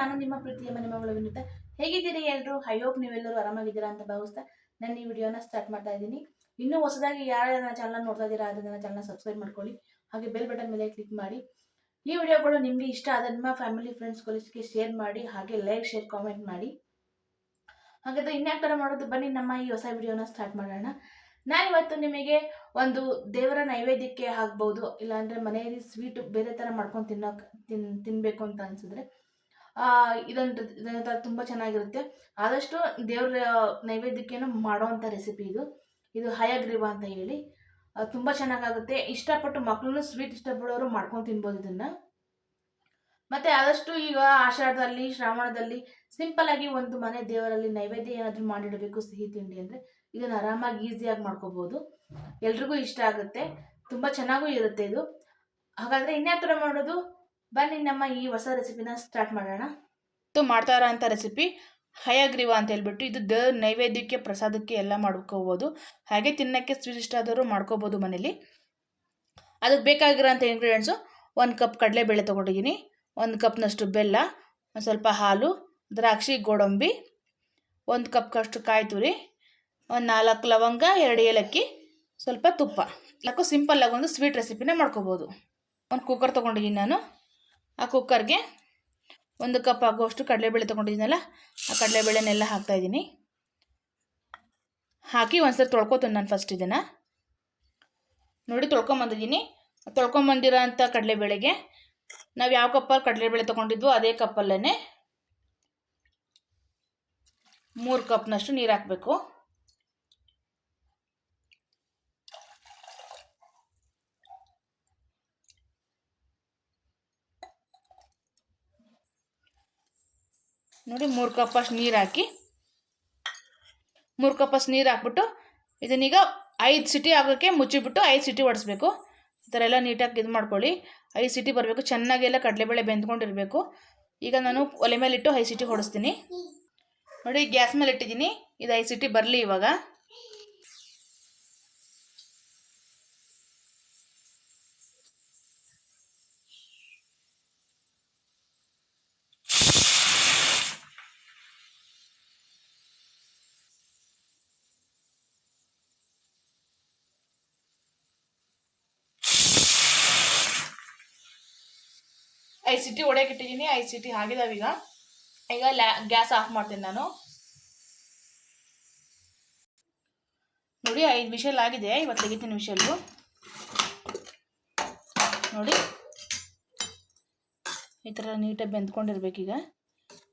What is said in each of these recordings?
ನಾನು ನಿಮ್ಮ ಪ್ರೀತಿಯ ಮನೆ ಮಗಳು ವಿನುತ. ಹೇಗಿದ್ದೀರಿ ಎಲ್ಲರೂ ಐ ಹೋಪ್ ನೀವೆಲ್ಲರೂ ಆರಾಮಾಗಿದ್ದೀರಾ ಅಂತ ಭಾವಿಸ್ತಾ ನಾನು ಈ ವಿಡಿಯೋನ ಸ್ಟಾರ್ಟ್ ಮಾಡ್ತಾ ಇದ್ದೀನಿ. ಇನ್ನೂ ಹೊಸದಾಗಿ ಯಾರು ನನ್ನ ಚಾನಲ್ ನೋಡ್ತಾ ಇದ್ದೀರಾ ಅದನ್ನ ಚಾನಲ್ ಸಬ್ಸ್ಕ್ರೈಬ್ ಮಾಡ್ಕೊಳ್ಳಿ. ಹಾಗೆ ಬೆಲ್ ಬಟನ್ ಮೇಲೆ ಕ್ಲಿಕ್ ಮಾಡಿ. ಈ ವಿಡಿಯೋಗಳು ನಿಮಗೆ ಇಷ್ಟ ಆದ ನಿಮ್ಮ ಫ್ಯಾಮಿಲಿ ಫ್ರೆಂಡ್ಸ್ ಕೊಲೀಸ್ಗೆ ಶೇರ್ ಮಾಡಿ, ಹಾಗೆ ಲೈಕ್ ಶೇರ್ ಕಾಮೆಂಟ್ ಮಾಡಿ. ಹಾಗಾದ್ರೆ ಇನ್ಯಾಕೆ ಥರ ಮಾಡೋದು ಬನ್ನಿ, ನಮ್ಮ ಈ ಹೊಸ ವಿಡಿಯೋನ ಸ್ಟಾರ್ಟ್ ಮಾಡೋಣ. ನಾನಿವತ್ತು ನಿಮಗೆ ಒಂದು ದೇವರ ನೈವೇದ್ಯಕ್ಕೆ ಆಗ್ಬೋದು ಇಲ್ಲಾಂದರೆ ಮನೆಯಲ್ಲಿ ಸ್ವೀಟ್ ಬೇರೆ ಥರ ಮಾಡ್ಕೊಂಡು ತಿನ್ನೋಕೆ, ತಿನ್ ತಿನ್ನಬೇಕು ಅಂತ ಅನಿಸಿದ್ರೆ ಇದೊಂದು ಇದಂತ ತುಂಬ ಚೆನ್ನಾಗಿರುತ್ತೆ. ಆದಷ್ಟು ದೇವ್ರ ನೈವೇದ್ಯಕ್ಕೇನು ಮಾಡೋವಂಥ ರೆಸಿಪಿ ಇದು. ಇದು ಹಯಗ್ರೀವ ಅಂತ ಹೇಳಿ. ತುಂಬ ಚೆನ್ನಾಗಾಗುತ್ತೆ. ಇಷ್ಟಪಟ್ಟು ಮಕ್ಕಳು ಸ್ವೀಟ್ ಇಷ್ಟಪಡೋರು ಮಾಡ್ಕೊಂಡು ತಿನ್ಬೋದು ಇದನ್ನು. ಮತ್ತು ಆದಷ್ಟು ಈಗ ಆಷಾಢದಲ್ಲಿ, ಶ್ರಾವಣದಲ್ಲಿ ಸಿಂಪಲ್ ಆಗಿ ಒಂದು ಮನೆ ದೇವರಲ್ಲಿ ನೈವೇದ್ಯ ಏನಾದರೂ ಮಾಡಿಡಬೇಕು, ಸಿಹಿ ತಿಂಡಿ ಅಂದರೆ ಇದನ್ನು ಆರಾಮಾಗಿ ಈಸಿಯಾಗಿ ಮಾಡ್ಕೋಬೋದು. ಎಲ್ರಿಗೂ ಇಷ್ಟ ಆಗುತ್ತೆ. ತುಂಬ ಚೆನ್ನಾಗೂ ಇರುತ್ತೆ ಇದು. ಹಾಗಾದರೆ ಇನ್ಯಾವ ಥರ ಮಾಡೋದು? ಬನ್ನಿ ನಮ್ಮ ಈ ಹೊಸ ರೆಸಿಪಿನ ಸ್ಟಾರ್ಟ್ ಮಾಡೋಣ. ಇದು ಮಾಡ್ತಾ ಇರೋಂಥ ರೆಸಿಪಿ ಹಯಗ್ರೀವ ಅಂತ ಹೇಳ್ಬಿಟ್ಟು ಇದು ದ ನೈವೇದ್ಯಕ್ಕೆ ಪ್ರಸಾದಕ್ಕೆ ಎಲ್ಲ ಮಾಡ್ಕೋಬೋದು. ಹಾಗೆ ತಿನ್ನೋಕ್ಕೆ ಸ್ವೀಟ್ ಇಷ್ಟ ಆದವರು ಮಾಡ್ಕೋಬೋದು ಮನೇಲಿ. ಅದಕ್ಕೆ ಬೇಕಾಗಿರೋಂಥ ಇಂಗ್ರೀಡಿಯೆಂಟ್ಸು ಒಂದು ಕಪ್ ಕಡಲೆಬೇಳೆ ತೊಗೊಂಡಿದ್ದೀನಿ. ಒಂದು ಕಪ್ನಷ್ಟು ಬೆಲ್ಲ, ಒಂದು ಸ್ವಲ್ಪ ಹಾಲು, ದ್ರಾಕ್ಷಿ, ಗೋಡಂಬಿ, ಒಂದು ಕಪ್ಕಷ್ಟು ಕಾಯಿ ತುರಿ, ಒಂದು ನಾಲ್ಕು ಲವಂಗ, ಎರಡು ಏಲಕ್ಕಿ, ಸ್ವಲ್ಪ ತುಪ್ಪ. ಯಾಕೋ ಸಿಂಪಲ್ಲಾಗಿ ಒಂದು ಸ್ವೀಟ್ ರೆಸಿಪಿನೇ ಮಾಡ್ಕೋಬೋದು. ಒಂದು ಕುಕ್ಕರ್ ತೊಗೊಂಡಿದ್ದೀನಿ ನಾನು. ಆ ಕುಕ್ಕರ್ಗೆ ಒಂದು ಕಪ್ ಆಗುವಷ್ಟು ಕಡಲೆಬೇಳೆ ತೊಗೊಂಡಿದ್ದೀನಲ್ಲ, ಆ ಕಡಲೆಬೇಳೆನೆಲ್ಲ ಹಾಕ್ತಾಯಿದ್ದೀನಿ ಹಾಕಿ ಒಂದ್ಸರಿ ತೊಳ್ಕೊತೀನಿ ನಾನು ಫಸ್ಟ್ ಇದನ್ನು. ನೋಡಿ ತೊಳ್ಕೊಂಬಂದಿದ್ದೀನಿ ತೊಳ್ಕೊಂಬಂದಿರೋ ಅಂಥ ಕಡಲೆಬೇಳೆಗೆ ನಾವು ಯಾವ ಕಪ್ಪಲ್ಲಿ ಕಡಲೆಬೇಳೆ ತೊಗೊಂಡಿದ್ವೋ ಅದೇ ಕಪ್ಪಲ್ಲೇ ಮೂರು ಕಪ್ನಷ್ಟು ನೀರು ಹಾಕಬೇಕು. ನೋಡಿ ಮೂರು ಕಪ್ಪಷ್ಟು ನೀರು ಹಾಕಿ, ಮೂರು ಕಪ್ಪಷ್ಟು ನೀರು ಹಾಕ್ಬಿಟ್ಟು ಇದನ್ನೀಗ ಐದು ಸಿಟಿ ಆಗೋಕ್ಕೆ ಮುಚ್ಚಿಬಿಟ್ಟು ಐದು ಸಿಟಿ ಹೊಡೆಸ್ಬೇಕು ಈ ಥರ ಎಲ್ಲ ನೀಟಾಗಿ ಇದು ಮಾಡ್ಕೊಳ್ಳಿ. ಐದು ಸಿಟಿ ಬರಬೇಕು ಚೆನ್ನಾಗೆಲ್ಲ ಕಡಲೆಬೇಳೆ ಬೆಂದ್ಕೊಂಡಿರಬೇಕು. ಈಗ ನಾನು ಒಲೆ ಮೇಲೆ ಇಟ್ಟು ಐದು ಸಿಟಿ ಹೊಡಿಸ್ತೀನಿ. ನೋಡಿ, ಗ್ಯಾಸ್ ಮೇಲೆ ಇಟ್ಟಿದ್ದೀನಿ ಇದು ಐದು ಸಿಟಿ ಬರಲಿ ಇವಾಗ. ಐದು ಸಿಟಿ ಹೊಡೆಯಕ್ಕೆ ಇಟ್ಟಿದ್ದೀನಿ ಐ ಸಿಟಿ ಆಗಿದಾವೆ ಈಗ. ಈಗ ಲ್ಯಾ ಗ್ಯಾಸ್ ಆಫ್ ಮಾಡ್ತೀನಿ ನಾನು. ನೋಡಿ, ಐದು ವಿಷಲ್ ಆಗಿದೆ ಇವತ್ತು ತೆಗಿತೀನಿ ವಿಷಲ್ಲು. ನೋಡಿ, ಈ ಥರ ನೀಟಾಗಿ ಬೆಂದ್ಕೊಂಡಿರ್ಬೇಕೀಗ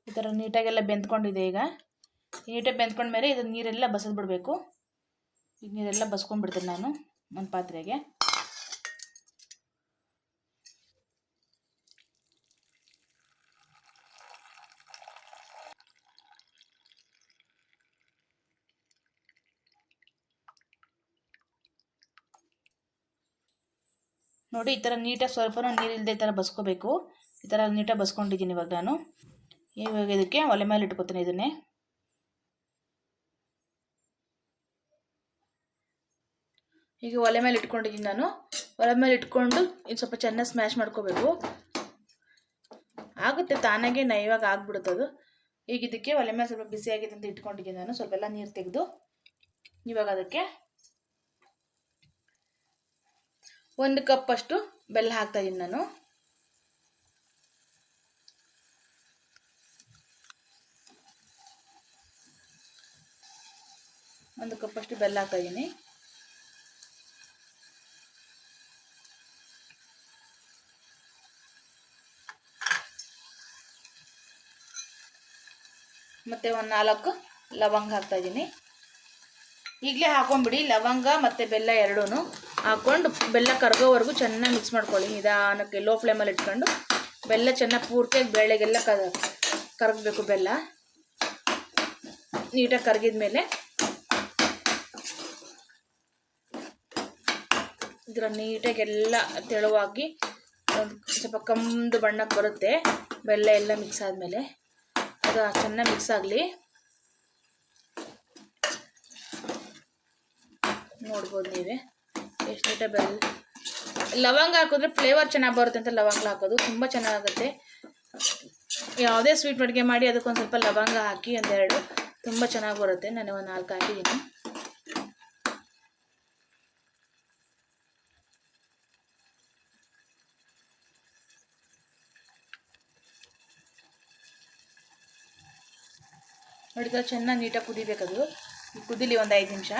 ಈ ಥರ ನೀಟಾಗೆಲ್ಲ ಬೆಂದ್ಕೊಂಡಿದೆ ಈಗ. ನೀಟಾಗಿ ಬೆಂದ್ಕೊಂಡ್ಮೇಲೆ ಇದು ನೀರೆಲ್ಲ ಬಸದ್ಬಿಡ್ಬೇಕು ಈಗ ನೀರೆಲ್ಲ ಬಸ್ಕೊಂಡ್ಬಿಡ್ತೀನಿ ನಾನು ನನ್ನ ಪಾತ್ರೆಗೆ. ನೋಡಿ, ಈ ಥರ ನೀಟಾಗಿ ಸ್ವಲ್ಪ ನೀರಿಲ್ಲದೆ ಈ ಥರ ಬಸ್ಕೋಬೇಕು. ಈ ಥರ ನೀಟಾಗಿ ಬಸ್ಕೊಂಡಿದ್ದೀನಿ ಇವಾಗ ನಾನು. ಇವಾಗ ಇದಕ್ಕೆ ಒಲೆ ಮೇಲೆ ಇಟ್ಕೋತೀನಿ ಇದನ್ನೇ. ಈಗ ಒಲೆ ಮೇಲೆ ಇಟ್ಕೊಂಡಿದ್ದೀನಿ ನಾನು. ಒಲೆ ಮೇಲೆ ಇಟ್ಕೊಂಡು ಇದು ಸ್ವಲ್ಪ ಚೆನ್ನಾಗಿ ಸ್ಮ್ಯಾಶ್ ಮಾಡ್ಕೋಬೇಕು. ಆಗುತ್ತೆ, ತಾನಾಗೆ ನೈವಾಗ ಆಗ್ಬಿಡುತ್ತೆ ಅದು. ಈಗ ಇದಕ್ಕೆ ಒಲೆ ಮೇಲೆ ಸ್ವಲ್ಪ ಬಿಸಿಯಾಗಿದೆ ಅಂತ ಇಟ್ಕೊಂಡಿದ್ದೀನಿ ನಾನು. ಸ್ವಲ್ಪ ಎಲ್ಲ ನೀರು ತೆಗೆದು. ಇವಾಗ ಅದಕ್ಕೆ ಒಂದು ಕಪ್ಪಷ್ಟು ಬೆಲ್ಲ ಹಾಕ್ತಾ ಇದ್ದೀನಿ ನಾನು. ಒಂದು ಕಪ್ಪಷ್ಟು ಬೆಲ್ಲ ಹಾಕ್ತಾ ಇದ್ದೀನಿ ಮತ್ತು ಒಂದು ನಾಲ್ಕು ಲವಂಗ ಹಾಕ್ತಾ ಇದ್ದೀನಿ ಈಗಲೇ ಹಾಕೊಂಡ್ಬಿಡಿ, ಲವಂಗ ಮತ್ತು ಬೆಲ್ಲ ಎರಡೂ ಹಾಕ್ಕೊಂಡು ಬೆಲ್ಲ ಕರಗೋವರೆಗೂ ಚೆನ್ನಾಗಿ ಮಿಕ್ಸ್ ಮಾಡ್ಕೊಳ್ಳಿ. ನಿಧಾನಕ್ಕೆ ಲೋ ಫ್ಲೇಮಲ್ಲಿ ಇಟ್ಕೊಂಡು ಬೆಲ್ಲ ಚೆನ್ನಾಗಿ ಪೂರ್ತಿಯಾಗಿ ಬೇಳೆಗೆಲ್ಲ ಕ, ಕರಗಬೇಕು ಬೆಲ್ಲ. ನೀಟಾಗಿ ಕರಗಿದ ಮೇಲೆ ಇದರ ನೀಟಾಗಿ ಎಲ್ಲ ತೆಳುವಾಗಿ ಸ್ವಲ್ಪ ಕಂದು ಬಣ್ಣಕ್ಕೆ ಬರುತ್ತೆ. ಬೆಲ್ಲ ಎಲ್ಲ ಮಿಕ್ಸ್ ಆದಮೇಲೆ ಅದು ಚೆನ್ನಾಗಿ ಮಿಕ್ಸ್ ಆಗಲಿ. ನೋಡ್ಬೋದು ನೀವೇ. ಎಷ್ಟು ಬೆಲ್ಲ ಲವಂಗ ಹಾಕಿದ್ರೆ ಫ್ಲೇವರ್ ಚೆನ್ನಾಗಿ ಬರುತ್ತೆ ಅಂತ ಲವಂಗ ಹಾಕೋದು. ತುಂಬ ಚೆನ್ನಾಗುತ್ತೆ. ಯಾವುದೇ ಸ್ವೀಟ್ ಅಡುಗೆ ಮಾಡಿ ಅದಕ್ಕೊಂದು ಸ್ವಲ್ಪ ಲವಂಗ ಹಾಕಿ ಒಂದೆರಡು, ತುಂಬ ಚೆನ್ನಾಗಿ ಬರುತ್ತೆ. ನಾನು ಒಂದು ನಾಲ್ಕು ಹಾಕಿದ್ದೀನಿ ನೋಡಿ ಚೆನ್ನಾಗಿ ನೀಟಾಗಿ ಕುದಿಬೇಕದು. ಕುದಿಲಿ ಒಂದು ಐದು ನಿಮಿಷ.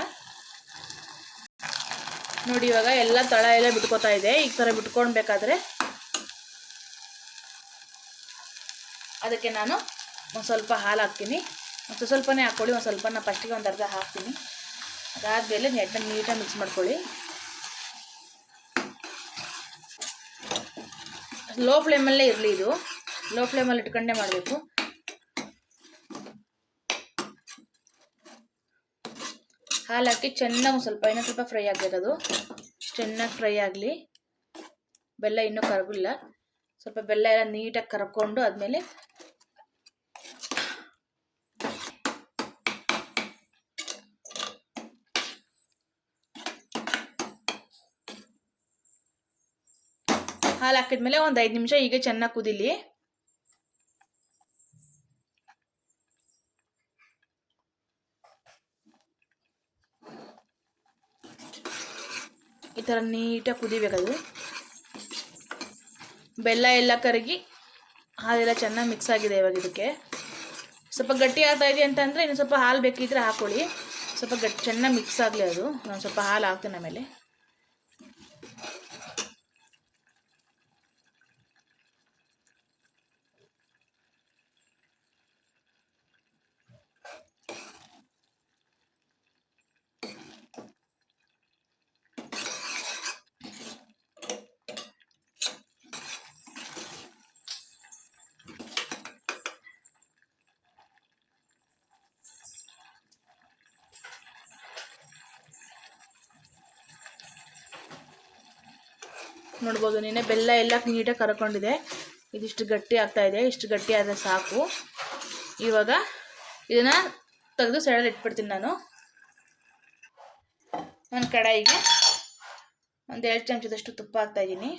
ನೋಡಿ, ಇವಾಗ ಎಲ್ಲ ತಳ ಎಲ್ಲ ಬಿಟ್ಕೋತಾ ಇದೆ. ಈ ಥರ ಬಿಟ್ಕೊಳ್ಬೇಕಾದ್ರೆ ಅದಕ್ಕೆ ನಾನು ಒಂದು ಸ್ವಲ್ಪ ಹಾಲು ಹಾಕ್ತೀನಿ. ಮತ್ತು ಸ್ವಲ್ಪನೇ ಹಾಕ್ಕೊಳ್ಳಿ, ಒಂದು ಸ್ವಲ್ಪ ನಾನು ಫಸ್ಟಿಗೆ ಒಂದು ಅರ್ಧ ಹಾಕ್ತೀನಿ. ಅದಾದಮೇಲೆ ನೆಟ್ಟನ್ನು ನೀಟಾಗಿ ಮಿಕ್ಸ್ ಮಾಡ್ಕೊಳ್ಳಿ. ಲೋ ಫ್ಲೇಮಲ್ಲೇ ಇರಲಿ ಇದು. ಲೋ ಫ್ಲೇಮಲ್ಲಿ ಇಟ್ಕೊಂಡೇ ಮಾಡಬೇಕು. ಹಾಲು ಹಾಕಿ ಚೆನ್ನಾಗಿ ಸ್ವಲ್ಪ ಇನ್ನೂ ಸ್ವಲ್ಪ ಫ್ರೈ ಆಗಬೇಕದು ಚೆನ್ನಾಗಿ ಫ್ರೈ ಆಗಲಿ. ಬೆಲ್ಲ ಇನ್ನೂ ಕರಗಿಲ್ಲ ಸ್ವಲ್ಪ ಬೆಲ್ಲ ಎಲ್ಲ ನೀಟಾಗಿ ಕರ್ಕೊಂಡು ಆದಮೇಲೆ ಹಾಲು ಹಾಕಿದ್ಮೇಲೆ ಒಂದು ಐದು ನಿಮಿಷ ಈಗ ಚೆನ್ನಾಗಿ ಕುದೀಲಿ. ಥರ ನೀಟಾಗಿ ಕುದಿಬೇಕದು. ಬೆಲ್ಲ ಎಲ್ಲ ಕರಗಿ ಹಾಲೆಲ್ಲ ಚೆನ್ನಾಗಿ ಮಿಕ್ಸ್ ಆಗಿದೆ ಇವಾಗ ಇದಕ್ಕೆ. ಸ್ವಲ್ಪ ಗಟ್ಟಿ ಆಗ್ತಾ ಇದೆ ಅಂತಂದರೆ ಇನ್ನು ಸ್ವಲ್ಪ ಹಾಲು ಬೇಕಿದ್ರೆ ಹಾಕ್ಕೊಳ್ಳಿ ಸ್ವಲ್ಪ ಗಟ್ಟಿ, ಚೆನ್ನಾಗಿ ಮಿಕ್ಸ್ ಆಗಲಿ ಅದು. ನಾನು ಸ್ವಲ್ಪ ಹಾಲು ಹಾಕ್ತೇನೆ ಆಮೇಲೆ. ನೋಡ್ಬೋದು, ನೀನೆ ಬೆಲ್ಲ ಎಲ್ಲ ನೀಟಾಗಿ ಕರ್ಕೊಂಡಿದೆ. ಇದಿಷ್ಟು ಗಟ್ಟಿ ಆಗ್ತಾ ಇದೆ, ಇಷ್ಟು ಗಟ್ಟಿ ಆದರೆ ಸಾಕು. ಇವಾಗ ಇದನ್ನು ತೆಗೆದು ಸೈಡಲ್ಲಿ ಇಟ್ಬಿಡ್ತೀನಿ ನಾನು. ನನ್ನ ಕಡಾಯಿಗೆ ಒಂದು ಎರಡು ಚಮಚದಷ್ಟು ತುಪ್ಪ ಹಾಕ್ತಾಯಿದ್ದೀನಿ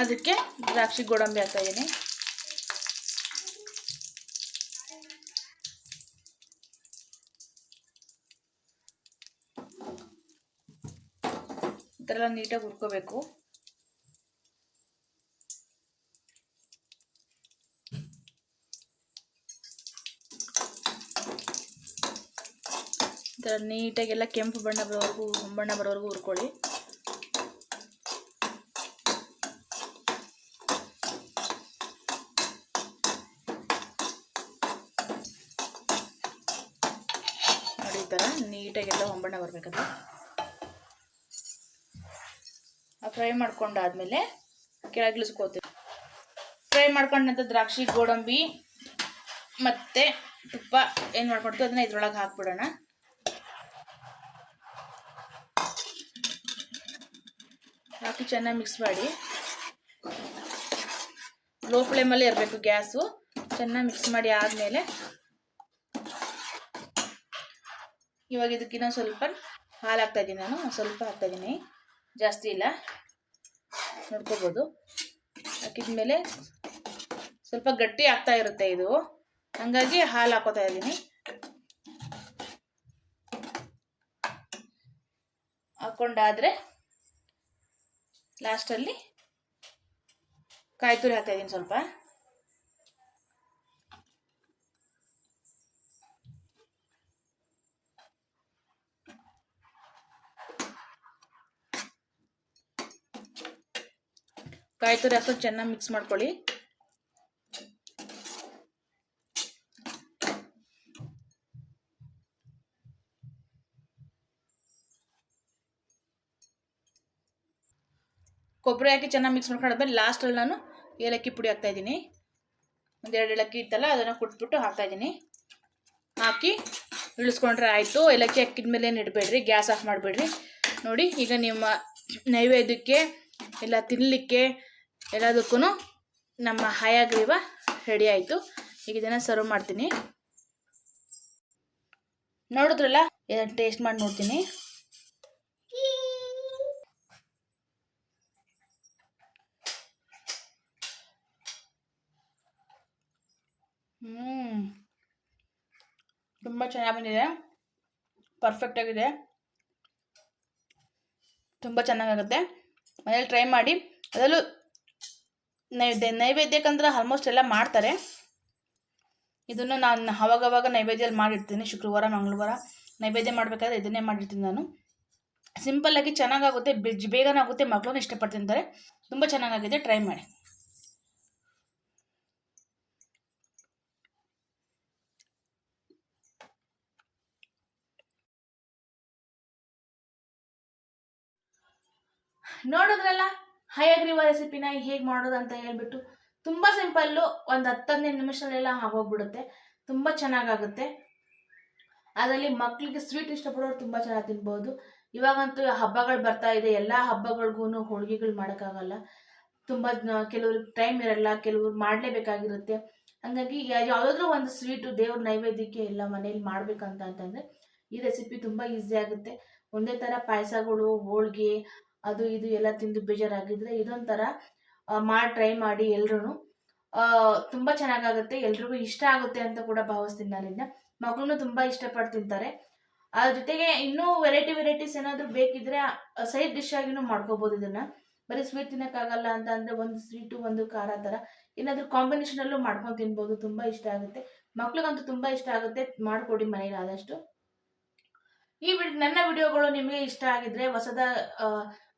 ಅದಕ್ಕೆ ದ್ರಾಕ್ಷಿ ಗೋಡಂಬಿ ಹಾಕ್ತಾ ಥರ ಎಲ್ಲ ನೀಟಾಗಿ ಹುರ್ಕೋಬೇಕು. ಈ ಥರ ನೀಟಾಗೆಲ್ಲ ಕೆಂಪು ಬಣ್ಣ ಬರೋವರೆಗೂ ಬಣ್ಣ ಬರೋವರೆಗೂ ಹುರ್ಕೊಳ್ಳಿ. ನೋಡಿ ಈ ಥರ ನೀಟಾಗೆಲ್ಲ ಒಂಬಣ್ಣ ಬರಬೇಕದು ಫ್ರೈ ಮಾಡ್ಕೊಂಡಾದ್ಮೇಲೆ ಕೆಳಗಿಳಿಸ್ಕೋತೀವಿ ಫ್ರೈ ಮಾಡ್ಕೊಂಡಂಥ ದ್ರಾಕ್ಷಿ, ಗೋಡಂಬಿ ಮತ್ತು ತುಪ್ಪ ಏನು ಮಾಡ್ಕೊಡ್ತೀವಿ ಅದನ್ನ ಇದ್ರೊಳಗೆ ಹಾಕ್ಬಿಡೋಣ. ಹಾಕಿ ಚೆನ್ನಾಗಿ ಮಿಕ್ಸ್ ಮಾಡಿ. ಲೋ ಫ್ಲೇಮಲ್ಲೇ ಇರಬೇಕು ಗ್ಯಾಸು. ಚೆನ್ನಾಗಿ ಮಿಕ್ಸ್ ಮಾಡಿ ಆದಮೇಲೆ ಇವಾಗ ಇದಕ್ಕಿನ್ನ ಸ್ವಲ್ಪ ಹಾಲು ಹಾಕ್ತಾಯಿದ್ದೀನಿ ನಾನು. ಸ್ವಲ್ಪ ಹಾಕ್ತಾಯಿದ್ದೀನಿ ಜಾಸ್ತಿ ಇಲ್ಲ. ನೋಡ್ಕೋಬೋದು. ಹಾಕಿದ್ಮೇಲೆ ಸ್ವಲ್ಪ ಗಟ್ಟಿ ಆಗ್ತಾ ಇರುತ್ತೆ ಇದು. ಹಂಗಾಗಿ ಹಾಲು ಹಾಕೋತಾ ಇದ್ದೀನಿ. ಹಾಕೊಂಡಾದ್ರೆ ಲಾಸ್ಟಲ್ಲಿ ಕಾಯಿ ತುರಿ ಹಾಕ್ತಾ ಇದ್ದೀನಿ ಸ್ವಲ್ಪ. ಕಾಯಿ ತುರಿ ಹಾಕೊಂಡು ಚೆನ್ನಾಗಿ ಮಿಕ್ಸ್ ಮಾಡ್ಕೊಳ್ಳಿ. ಕೊಬ್ಬರಿ ಹಾಕಿ ಚೆನ್ನಾಗಿ ಮಿಕ್ಸ್ ಮಾಡ್ಕೊಂಡಾದ್ಮೇಲೆ ಲಾಸ್ಟಲ್ಲಿ ನಾನು ಏಲಕ್ಕಿ ಪುಡಿ ಹಾಕ್ತಾ ಇದ್ದೀನಿ. ಒಂದೆರಡು ಏಲಕ್ಕಿ ಇತ್ತಲ್ಲ, ಅದನ್ನು ಕುಟ್ಬಿಟ್ಟು ಹಾಕ್ತಾ ಇದ್ದೀನಿ. ಹಾಕಿ ಇಳಿಸ್ಕೊಂಡ್ರೆ ಆಯಿತು. ಏಲಕ್ಕಿ ಹಾಕಿದ್ಮೇಲೆ ಏನು ಇಡಬೇಡ್ರಿ, ಗ್ಯಾಸ್ ಆಫ್ ಮಾಡಿಬಿಡ್ರಿ. ನೋಡಿ, ಈಗ ನಿಮ್ಮ ನೈವೇದ್ಯಕ್ಕೆ, ಇಲ್ಲ ತಿನ್ನಲಿಕ್ಕೆ ಎಲ್ಲದಕ್ಕೂ ನಮ್ಮ ಹಾಯಾಗ್ರೀವ ರೆಡಿ ಆಯಿತು. ಈಗ ಇದನ್ನು ಸರ್ವ್ ಮಾಡ್ತೀನಿ. ನೋಡಿದ್ರಲ್ಲ? ಇದನ್ನು ಟೇಸ್ಟ್ ಮಾಡಿ ನೋಡ್ತೀನಿ. ಹ್ಞೂ ತುಂಬ ಚೆನ್ನಾಗಿ ಬಂದಿದೆ. ಪರ್ಫೆಕ್ಟಾಗಿದೆ ತುಂಬ ಚೆನ್ನಾಗಾಗುತ್ತೆ. ಮನೇಲಿ ಟ್ರೈ ಮಾಡಿ. ಅದರಲ್ಲೂ ನೈವೇದ್ಯ ನೈವೇದ್ಯಕ್ಕಂದ್ರೆ ಆಲ್ಮೋಸ್ಟ್ ಎಲ್ಲ ಮಾಡ್ತಾರೆ. ಇದನ್ನು ನಾನು ಅವಾಗವಾಗ ನೈವೇದ್ಯದಲ್ಲಿ ಮಾಡಿರ್ತೀನಿ, ಶುಕ್ರವಾರ, ಮಂಗಳವಾರ ನೈವೇದ್ಯ ಮಾಡಬೇಕಾದ್ರೆ ಇದನ್ನೇ ಮಾಡಿರ್ತೀನಿ ನಾನು. ಸಿಂಪಲ್ಲಾಗಿ ಚೆನ್ನಾಗಾಗುತ್ತೆ, ಬೆಜ್ ಬೇಗನಾಗುತ್ತೆ ಆಗುತ್ತೆ ಮಕ್ಕಳು ಇಷ್ಟಪಟ್ಟು ತಿಂತಾರೆ ತುಂಬ ಚೆನ್ನಾಗಾಗಿದೆ ಟ್ರೈ ಮಾಡಿ. ನೋಡಿದ್ರಲ್ಲ? ಹಯಗ್ರೀವ ರೆಸಿಪಿನ ಹೇಗೆ ಮಾಡೋದು ಅಂತ ಹೇಳ್ಬಿಟ್ಟು ತುಂಬ ಸಿಂಪಲ್ಲು ಒಂದು ಹತ್ತೊಂದು ನಿಮಿಷದಲ್ಲೆಲ್ಲ ಆಗೋಗ್ಬಿಡುತ್ತೆ. ತುಂಬ ಚೆನ್ನಾಗಾಗುತ್ತೆ. ಅದರಲ್ಲಿ ಮಕ್ಕಳಿಗೆ ಸ್ವೀಟ್ ಇಷ್ಟಪಡೋರು ತುಂಬ ಚೆನ್ನಾಗಿ ತಿನ್ಬೋದು. ಇವಾಗಂತೂ ಹಬ್ಬಗಳು ಬರ್ತಾ ಇದೆ. ಎಲ್ಲ ಹಬ್ಬಗಳಿಗೂ ಹೋಳಿಗೆಗಳು ಮಾಡೋಕ್ಕಾಗಲ್ಲ. ತುಂಬ ಕೆಲವ್ರಿಗೆ ಟೈಮ್ ಇರಲ್ಲ, ಕೆಲವ್ರು ಮಾಡಲೇಬೇಕಾಗಿರುತ್ತೆ. ಹಂಗಾಗಿ ಯಾವುದಾದ್ರೂ ಒಂದು ಸ್ವೀಟು ದೇವ್ರ ನೈವೇದ್ಯಕ್ಕೆ ಎಲ್ಲ ಮನೇಲಿ ಮಾಡಬೇಕಂತ ಅಂತಂದರೆ ಈ ರೆಸಿಪಿ ತುಂಬ ಈಸಿ ಆಗುತ್ತೆ. ಒಂದೇ ಥರ ಪಾಯಸಗಳು, ಹೋಳ್ಗೆ ಅದು ಇದು ಎಲ್ಲ ತಿಂದು ಬೇಜಾರಾಗಿದ್ರೆ ಇದೊಂಥರ ಮಾಡಿ ಟ್ರೈ ಮಾಡಿ ಎಲ್ರೂ ತುಂಬ ಚೆನ್ನಾಗಾಗುತ್ತೆ, ಎಲ್ರಿಗೂ ಇಷ್ಟ ಆಗುತ್ತೆ ಅಂತ ಕೂಡ ಭಾವಿಸ್ತೀನಿ ನಾನಿನ್ನ. ಮಕ್ಕಳು ತುಂಬ ಇಷ್ಟಪಟ್ಟು ತಿಂತಾರೆ. ಅದ್ರ ಜೊತೆಗೆ ಇನ್ನೂ ವೆರೈಟಿ ವೆರೈಟೀಸ್ ಏನಾದರೂ ಬೇಕಿದ್ರೆ ಸೈಡ್ ಡಿಶ್ ಆಗಿನೂ ಮಾಡ್ಕೋಬೋದು ಇದನ್ನ. ಬರೀ ಸ್ವೀಟ್ ತಿನ್ನೋಕ್ಕಾಗಲ್ಲ ಅಂತ ಅಂದರೆ ಒಂದು ಸ್ವೀಟು ಒಂದು ಖಾರ ಥರ ಏನಾದರೂ ಕಾಂಬಿನೇಷನಲ್ಲೂ ಮಾಡ್ಕೊಂಡು ತಿನ್ಬೋದು, ತುಂಬ ಇಷ್ಟ ಆಗುತ್ತೆ. ಮಕ್ಳಿಗಂತೂ ತುಂಬ ಇಷ್ಟ ಆಗುತ್ತೆ, ಮಾಡಿಕೊಡಿ ಮನೇಲಿ ಆದಷ್ಟು. ಈ ವಿಡ್ ನನ್ನ ವಿಡಿಯೋಗಳು ನಿಮಗೆ ಇಷ್ಟ ಆಗಿದ್ರೆ ಹೊಸದ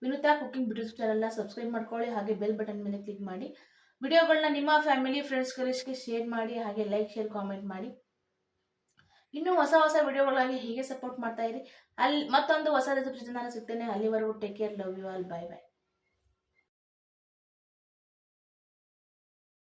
ವಿನುತಾ ಕುಕ್ಕಿಂಗ್ ಬ್ಯೂಟಿ ಚಾನಲ್ನ ಸಬ್ಸ್ಕ್ರೈಬ್ ಮಾಡ್ಕೊಳ್ಳಿ ಹಾಗೆ ಬೆಲ್ ಬಟನ್ ಮೇಲೆ ಕ್ಲಿಕ್ ಮಾಡಿ. ವಿಡಿಯೋಗಳನ್ನ ನಿಮ್ಮ ಫ್ಯಾಮಿಲಿ ಫ್ರೆಂಡ್ಸ್ ಕಲಿಸ್ಗೆ ಶೇರ್ ಮಾಡಿ, ಹಾಗೆ ಲೈಕ್ ಶೇರ್ ಕಾಮೆಂಟ್ ಮಾಡಿ. ಇನ್ನೂ ಹೊಸ ಹೊಸ ವಿಡಿಯೋಗಳಾಗಿ ಹೀಗೆ ಸಪೋರ್ಟ್ ಮಾಡ್ತಾ ಇರಿ. ಅಲ್ಲಿ ಮತ್ತೊಂದು ಹೊಸ ರೆಸಿಪಿ ಜೊತೆ ನಾನು ಸಿಗ್ತೇನೆ. ಅಲ್ಲಿವರೆಗೂ take care love you all bye bye